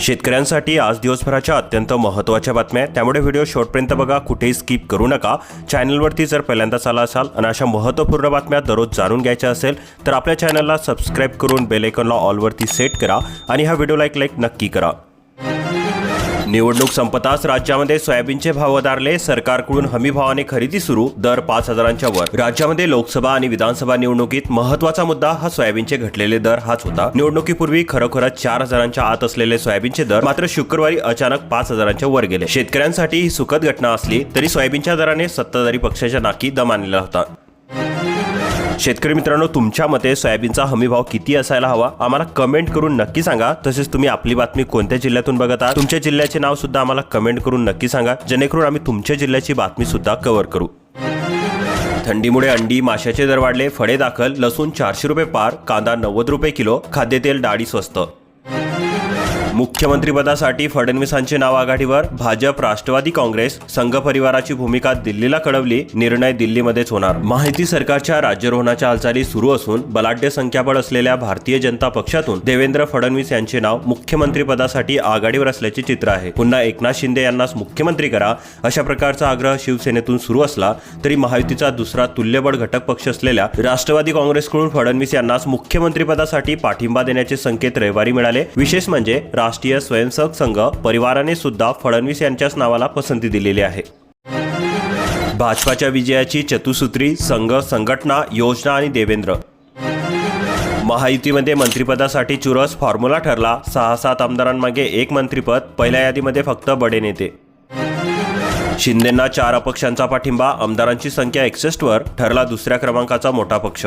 शेतकऱ्यांसाठी आज दिवसभराच्या अत्यंत महत्त्वाच्या बातम्या आहेत. त्यामुळे व्हिडिओ शॉर्टपर्यंत बघा कुठेही स्किप करू नका. चॅनलवरती जर पहिल्यांदाच आला असाल आणि अशा महत्त्वपूर्ण बातम्या दररोज जाणून घ्यायच्या असेल तर आपल्या चॅनलला सबस्क्राईब करून बेलायकॉनला ऑलवरती सेट करा आणि हा व्हिडिओला एक लाईक नक्की करा. निवडणूक संपताच राज्यामध्ये सोयाबीनचे भाव वधारले. सरकारकडून हमी भावाने खरेदी सुरू. दर पाच हजारांच्या वर. राज्यामध्ये लोकसभा आणि विधानसभा निवडणुकीत महत्त्वाचा मुद्दा हा सोयाबीनचे घटलेले दर हाच होता. निवडणुकीपूर्वी खरोखरच चार हजारांच्या आत असलेले सोयाबीनचे दर मात्र शुक्रवारी अचानक पाच हजारांच्या वर गेले. शेतकऱ्यांसाठी ही सुखद घटना असली तरी सोयाबीनच्या दराने सत्ताधारी पक्षाच्या नाकी दम आणलेला होता. शेतकरी मित्रांनो तुमच्या मते सोयाबीनचा हमी भाव किती असायला हवा? आम्हाला कमेंट करून नक्की सांगा. तसेच तुम्ही आपली बातमी कोणत्या जिल्ह्यातून बघत आहात? तुमच्या जिल्ह्याचे नाव सुद्धा आम्हाला कमेंट करून नक्की सांगा. जेणेकरून आम्ही तुमच्या जिल्ह्याची बातमी सुद्धा कव्हर करू. थंडीमुळे अंडी माशाचे दर वाढले. फळे दाखल. लसूण चारशे रुपये पार. कांदा नव्वद रुपये किलो. खाद्यतेल डाळी स्वस्त. मुख्यमंत्रीपदासाठी फडणवीसांचे नाव आघाडीवर भाजप राष्ट्रवादी काँग्रेस संघ परिवाराची भूमिका दिल्लीला कळवली निर्णय दिल्लीमध्येच होणार. माहिती सरकारच्या राज्यारोहणाच्या हालचाली सुरू असून बलाढ्य संख्याबळ असलेल्या भारतीय जनता पक्षातून देवेंद्र फडणवीस यांचे नाव मुख्यमंत्रीपदासाठी आघाडीवर असल्याचे चित्र आहे. पुन्हा एकनाथ शिंदे यांनाच मुख्यमंत्री करा अशा प्रकारचा आग्रह शिवसेनेतून सुरू असला तरी महायुतीचा दुसरा तुल्यबळ घटक पक्ष असलेल्या राष्ट्रवादी काँग्रेसकडून फडणवीस यांनाच मुख्यमंत्रीपदासाठी पाठिंबा देण्याचे संकेत रविवारी मिळाले. विशेष म्हणजे राष्ट्रीय स्वयंसेवक संघ परिवाराने सुद्धा फडणवीस यांच्याच नावाला पसंती दिलेली आहे. भाजपाच्या विजयाची चतुसूत्री संघ संघटना योजना आणि देवेंद्र. महायुतीमध्ये मंत्रिपदासाठी चुरस फॉर्म्युला ठरला. सहा सात आमदारांमागे एक मंत्रिपद पहिल्या यादीमध्ये फक्त बडे नेते. शिंदेंना चार अपक्षांचा पाठिंबा आमदारांची संख्या एकसष्टवर ठरला दुसऱ्या क्रमांकाचा मोठा पक्ष.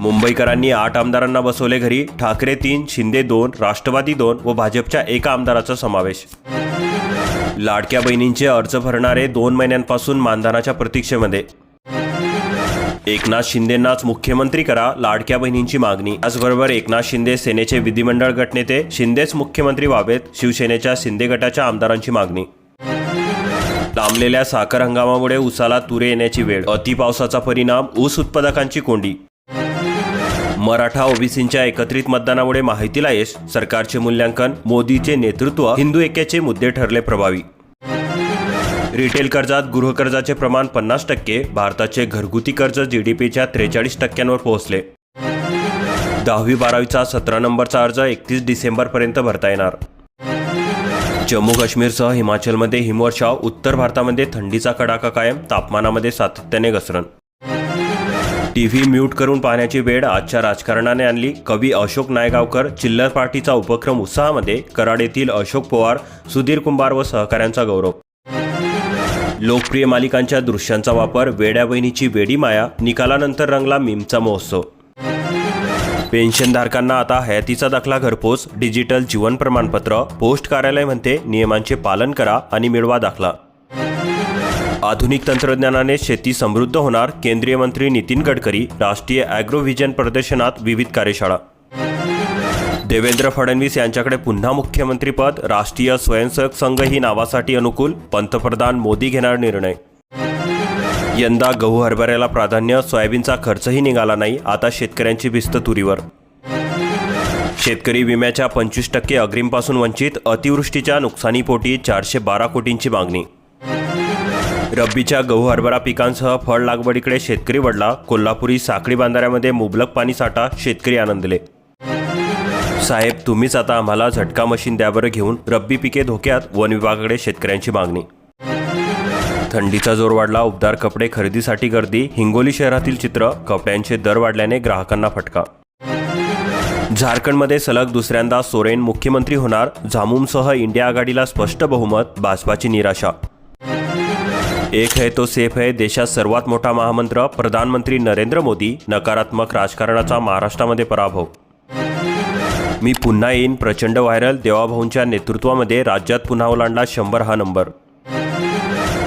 मुंबईकरांनी आठ आमदारांना बसवले घरी. ठाकरे तीन शिंदे दोन राष्ट्रवादी दोन व भाजपच्या एका आमदाराचा समावेश. लाडक्या बहिणींचे अर्ज भरणारे दोन महिन्यांपासून मानधनाच्या प्रतीक्षेमध्ये. एकनाथ शिंदेंनाच मुख्यमंत्री करा लाडक्या बहिणींची मागणी. त्याचबरोबर एकनाथ शिंदे सेनेचे विधिमंडळ गटनेते शिंदेच मुख्यमंत्री व्हावेत शिवसेनेच्या शिंदे गटाच्या आमदारांची मागणी. लांबलेल्या साखर हंगामामुळे उसाला तुरे येण्याची वेळ. अतिपावसाचा परिणाम ऊस उत्पादकांची कोंडी. मराठा ओबीसींच्या एकत्रित मतदानामुळे माहितीला यश सरकारचे मूल्यांकन मोदीचे नेतृत्व हिंदू ऐक्याचे मुद्दे ठरले प्रभावी. रिटेल कर्जात गृहकर्जाचे प्रमाण पन्नास टक्के भारताचे घरगुती कर्ज जीडीपीच्या त्रेचाळीस टक्क्यांवर पोहोचले. दहावी बारावीचा सतरा नंबरचा अर्ज एकतीस डिसेंबरपर्यंत भरता येणार. जम्मू काश्मीरसह हिमाचलमध्ये हिमवर्षाव उत्तर भारतामध्ये थंडीचा कडाका कायम तापमानामध्ये सातत्याने घसरण. टी व्ही म्यूट करून पाहण्याची वेळ आजच्या राजकारणाने आणली. कवी अशोक नायगावकर चिल्लर पार्टीचा उपक्रम उत्साहामध्ये कराड येथील अशोक पवार सुधीर कुंभार व सहकाऱ्यांचा गौरव. लोकप्रिय मालिकांच्या दृश्यांचा वापर वेड्या बहिणीची वेडी माया निकालानंतर रंगला मीमचा महोत्सव. पेन्शनधारकांना आता हयातीचा दाखला घरपोच डिजिटल जीवन प्रमाणपत्र पोस्ट कार्यालय म्हणते नियमांचे पालन करा आणि मिळवा दाखला. आधुनिक तंत्रज्ञानाने शेती समृद्ध होणार केंद्रीय मंत्री नितीन गडकरी राष्ट्रीय अॅग्रोव्हिजन प्रदर्शनात विविध कार्यशाळा. देवेंद्र फडणवीस यांच्याकडे पुन्हा मुख्यमंत्रीपद राष्ट्रीय स्वयंसेवक संघ ही नावासाठी अनुकूल पंतप्रधान मोदी घेणार निर्णय. यंदा गहू हरभऱ्याला प्राधान्य सोयाबीनचा खर्चही निघाला नाही आता शेतकऱ्यांची भिस्त तुरीवर. शेतकरी विम्याच्या पंचवीस टक्के अग्रिमपासून वंचित अतिवृष्टीच्या नुकसानीपोटी चारशे बारा कोटींची मागणी. रब्बीच्या गहू हरभरा पिकांसह फळ लागवडीकडे शेतकरी वडला. कोल्हापुरी साखळी बांधाऱ्यामध्ये मुबलक पाणी साठा शेतकरी आनंदले. साहेब तुम्हीच आता आम्हाला झटका मशीन द्यावर घेऊन रब्बी पिके धोक्यात वन विभागाकडे शेतकऱ्यांची मागणी. थंडीचा जोर वाढला उबदार कपडे खरेदीसाठी गर्दी हिंगोली शहरातील चित्र कपड्यांचे दर वाढल्याने ग्राहकांना फटका. झारखंडमध्ये सलग दुसऱ्यांदा सोरेन मुख्यमंत्री होणार झामुमसह इंडिया आघाडीला स्पष्ट बहुमत भाजपाची निराशा. एक है तो सेफ है. देशात सर्वात मोठा महामंत्र प्रधानमंत्री नरेंद्र मोदी नकारात्मक राजकारणाचा महाराष्ट्रामध्ये पराभव. मी पुन्हा येईन. प्रचंड व्हायरल देवाभाऊंच्या नेतृत्वामध्ये राज्यात पुन्हा ओलांडला शंभर हा नंबर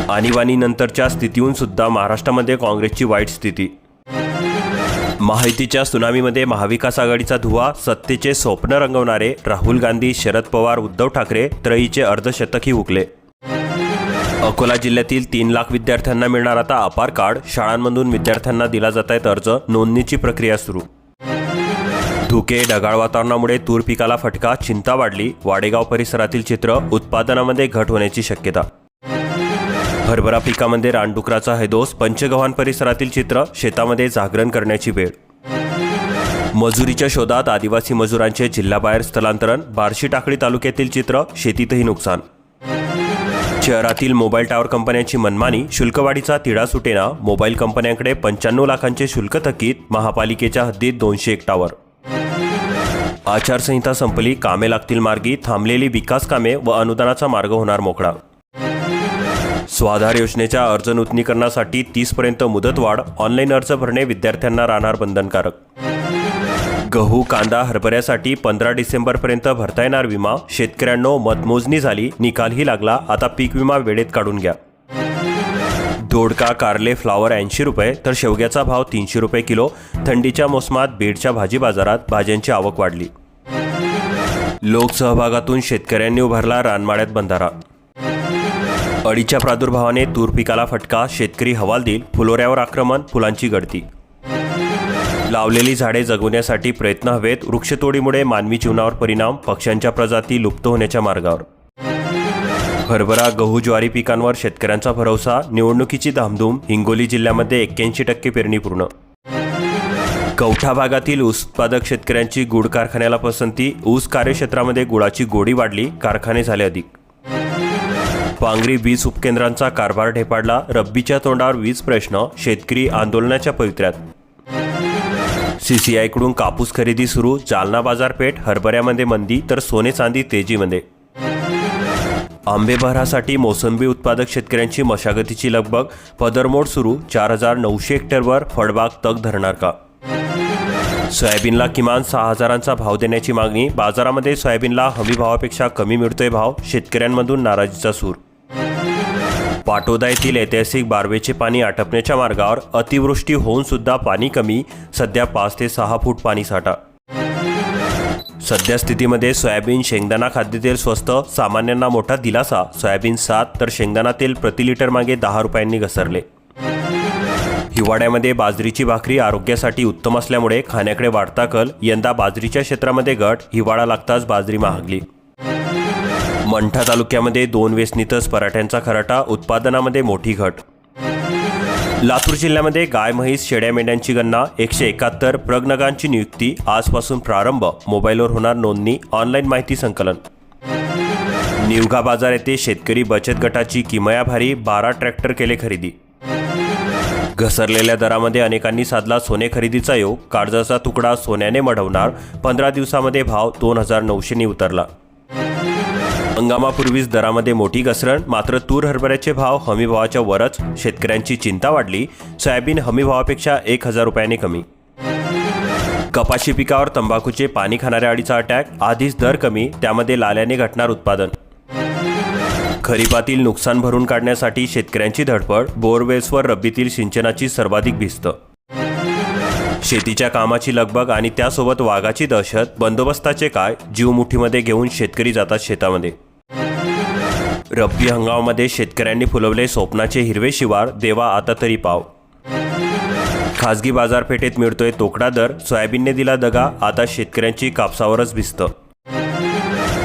आणीबाणीनंतरच्या स्थितीहून सुद्धा महाराष्ट्रामध्ये काँग्रेसची वाईट स्थिती. माहितीच्या सुनामीमध्ये महाविकास आघाडीचा धुवा सत्तेचे स्वप्न रंगवणारे राहुल गांधी शरद पवार उद्धव ठाकरे त्रयीचे अर्धशतकही हुकले. अकोला जिल्ह्यातील तीन लाख विद्यार्थ्यांना मिळणार आता अपार कार्ड. शाळांमधून विद्यार्थ्यांना दिला जात आहेत अर्ज नोंदणीची प्रक्रिया सुरू. धुके ढगाळ वातावरणामुळे तूर पिकाला फटका चिंता वाढली. वाडेगाव परिसरातील चित्र उत्पादनामध्ये घट होण्याची शक्यता. हरभरा पिकामध्ये रानडुकराचा हैदोस पंचगव्हाण परिसरातील चित्र शेतामध्ये जागरण करण्याची वेळ. मजुरीच्या शोधात आदिवासी मजुरांचे जिल्हाबाहेर स्थलांतरण. बार्शी टाकळी तालुक्यातील चित्र शेतीतही नुकसान. शहरातील मोबाईल टॉवर कंपन्यांची मनमानी शुल्कवाढीचा तिढा सुटेना मोबाईल कंपन्यांकडे पंच्याण्णव लाखांचे शुल्क थकीत महापालिकेच्या हद्दीत दोनशे एक टावर. आचारसंहिता संपली कामे लागतील मार्गी थांबलेली विकास कामे व अनुदानाचा मार्ग होणार मोकळा. स्वाधार योजनेच्या अर्ज नूतनीकरणासाठी तीसपर्यंत मुदतवाढ ऑनलाईन अर्ज भरणे विद्यार्थ्यांना राहणार बंधनकारक. गहू कांदा हरभऱ्यासाठी पंधरा डिसेंबरपर्यंत भरता येणार विमा. शेतकऱ्यांनो मतमोजणी झाली. निकालही लागला. आता पीक विमा वेळेत काढून घ्या. दोडका कारले फ्लावर ऐंशी रुपये तर शेवग्याचा भाव तीनशे रुपये किलो. थंडीच्या मोसमात बीडच्या भाजी बाजारात भाज्यांची आवक वाढली. लोकसहभागातून शेतकऱ्यांनी उभारला रानमाळ्यात बंधारा. अडीच्या प्रादुर्भावाने तूर पिकाला फटका. शेतकरी हवाल देईल फुलोऱ्यावर आक्रमण. फुलांची गळती. लावलेली झाडे जगवण्यासाठी प्रयत्न हवेत. वृक्षतोडीमुळे मानवी जीवनावर परिणाम. पक्ष्यांच्या प्रजाती लुप्त होण्याच्या मार्गावर. हरभरा गहू ज्वारी पिकांवर शेतकऱ्यांचा भरोसा. निवडणुकीची धामधूम. हिंगोली जिल्ह्यामध्ये एक्क्याऐंशी टक्के पेरणी पूर्ण. कवठा भागातील ऊस उत्पादक शेतकऱ्यांची गुड कारखान्याला पसंती. ऊस कार्यक्षेत्रामध्ये गुळाची गोडी वाढली. कारखाने झाले अधिक. पांगरी वीज उपकेंद्रांचा कारभार ढेपाडला. रब्बीच्या तोंडावर वीज प्रश्न. शेतकरी आंदोलनाच्या पवित्र्यात. सीसीआयकडून कापूस खरेदी सुरू जालना बाजारपेठ हरभऱ्यामध्ये मंदी तर सोने चांदी तेजीमध्ये. आंबे बहरासाठी मोसंबी उत्पादक शेतकऱ्यांची मशागतीची लगबग पदरमोड सुरू चार हजार नऊशे हेक्टरवर फळबाग तग धरणार का? सोयाबीनला किमान सहा हजारांचा भाव देण्याची मागणी बाजारामध्ये सोयाबीनला हमी भावापेक्षा कमी मिळतोय भाव शेतकऱ्यांमधून नाराजीचा सूर पाटोदा येथील ऐतिहासिक बारवेचे पाणी आटपण्याच्या मार्गावर अतिवृष्टी होऊन सुद्धा पाणी कमी सध्या पाच ते सहा फूट पाणी साठा. सध्या स्थितीमध्ये सोयाबीन शेंगदाणा खाद्यतेल स्वस्त सामान्यांना मोठा दिलासा. सोयाबीन सात तर शेंगदाणा तेल प्रति लिटर मागे दहा रुपयांनी घसरले. हिवाळ्यामध्ये बाजरीची भाकरी आरोग्यासाठी उत्तम असल्यामुळे खाण्याकडे वाढता कल. यंदा बाजरीच्या क्षेत्रामध्ये घट हिवाळा लागताच बाजरी महागली. मंठा तालुक्यामध्ये दोन वेसनीतच पराठ्यांचा खराटा उत्पादनामध्ये मोठी घट. लातूर जिल्ह्यामध्ये गाय म्हैस शेड्या मेंढ्यांची गणना एकशे एकाहत्तर प्रगनगांची नियुक्ती आजपासून प्रारंभ. मोबाईलवर होणार नोंदणी ऑनलाईन माहिती संकलन. निवघा बाजार येथे शेतकरी बचत गटाची किमयाभारी बारा ट्रॅक्टर केले खरेदी. घसरलेल्या दरामध्ये अनेकांनी साधला सोने खरेदीचा योग. काळजाचा तुकडा सोन्याने मढवणार. पंधरा दिवसामध्ये भाव दोन हजार नऊशेनी उतरला. हंगामापूर्वीच दरामध्ये मोठी घसरण मात्र तूर हरभऱ्याचे भाव हमीभावाच्या वरच शेतकऱ्यांची चिंता वाढली. सोयाबीन हमीभावापेक्षा एक हजार रुपयांनी कमी. कपाशी पिकावर तंबाखूचे पाणी खाणाऱ्या अडीचा अटॅक आधीच दर कमी त्यामध्ये लाल्याने घटणार उत्पादन. खरीपातील नुकसान भरून काढण्यासाठी शेतकऱ्यांची धडपड बोरवेल्सवर रब्बीतील सिंचनाची सर्वाधिक भिस्त. शेतीच्या कामाची लगबग आणि त्यासोबत वाघाची दहशत बंदोबस्ताचे काय जीव मुठीमध्ये घेऊन शेतकरी जातात शेतामध्ये. रब्बी हंगामामध्ये शेतकऱ्यांनी फुलवले स्वप्नाचे हिरवे शिवार देवा आता तरी पाव. खासगी बाजारपेठेत मिळतोय तोकडा दर सोयाबीनने दिला दगा आता शेतकऱ्यांची कापसावरच भिस्त.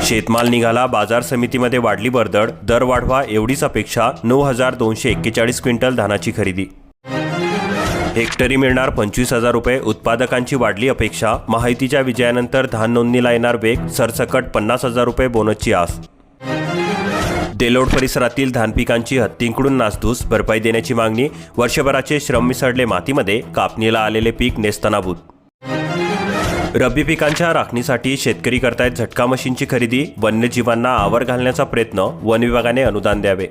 शेतमाल निघाला बाजार समितीमध्ये वाढली वर्दळ दर वाढवा एवढीच अपेक्षा नऊ हजार दोनशे एक्केचाळीस क्विंटल धानाची खरेदी. हेक्टरी मिळणार पंचवीस हजार रुपये उत्पादकांची वाढली अपेक्षा माहितीच्या विजयानंतर धान नोंदणीला येणार वेग सरसकट पन्नास हजार रुपये बोनसची आस. देलोड परिसरातील धान पिकांची हत्तींकडून नासधूस भरपाई देण्याची मागणी वर्षभराचे श्रम मिसळले मातीमध्ये कापणीला आलेले पीक नेस्तनाभूत रब्बी पिकांच्या राखणीसाठी शेतकरी करतायत झटका मशीनची खरेदी वन्यजीवांना आवर घालण्याचा प्रयत्न वन विभागाने अनुदान द्यावे.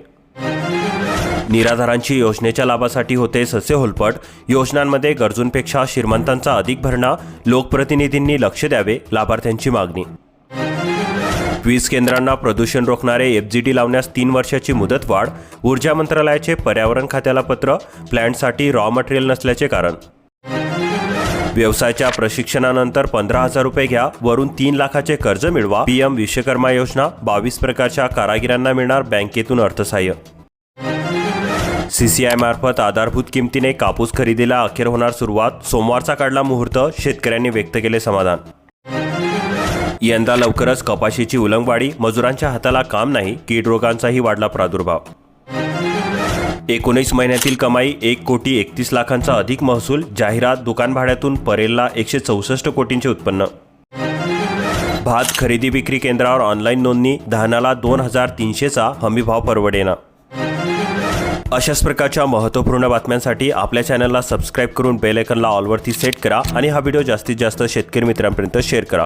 निराधारांची योजनेच्या लाभासाठी होते ससे होलपट योजनांमध्ये गरजूंपेक्षा श्रीमंतांचा अधिक भरणा लोकप्रतिनिधींनी लक्ष द्यावे लाभार्थ्यांची मागणी. वीज केंद्रांना प्रदूषण रोखणारे एफजीडी लावण्यास तीन वर्षाची मुदतवाढ ऊर्जा मंत्रालयाचे पर्यावरण खात्याला पत्र प्लॅन्टसाठी रॉ मटेरियल नसल्याचे कारण. व्यवसायाच्या प्रशिक्षणानंतर पंधरा हजार रुपये घ्या वरून तीन लाखाचे कर्ज मिळवा पीएम विश्वकर्मा योजना बावीस प्रकारच्या कारागिरांना मिळणार बँकेतून अर्थसहाय्य. सीसीआय मार्फत आधारभूत किमतीने कापूस खरेदीला अखेर होणार सुरुवात सोमवारचा काढला मुहूर्त शेतकऱ्यांनी व्यक्त केले समाधान. यंदा लवकरच कपाशीची उलंगवाडी मजुरांच्या हाताला काम नाही कीड रोगांचाही वाढला प्रादुर्भाव. एकोणीस महिन्यातील कमाई एक कोटी एकतीस लाखांचा अधिक महसूल जाहिरात दुकान भाड्यातून परेलला एकशे चौसष्ट कोटींचे उत्पन्न. भात खरेदी विक्री केंद्रावर ऑनलाईन नोंदणी धानाला दोन हजार तीनशेचा हमीभाव परवडेना. अशाच प्रकारच्या महत्त्वपूर्ण बातम्यांसाठी आपल्या चॅनलला सबस्क्राईब करून बेल आयकनला ऑलवरती सेट करा आणि हा व्हिडिओ जास्तीत जास्त शेतकरी मित्रांपर्यंत शेअर करा.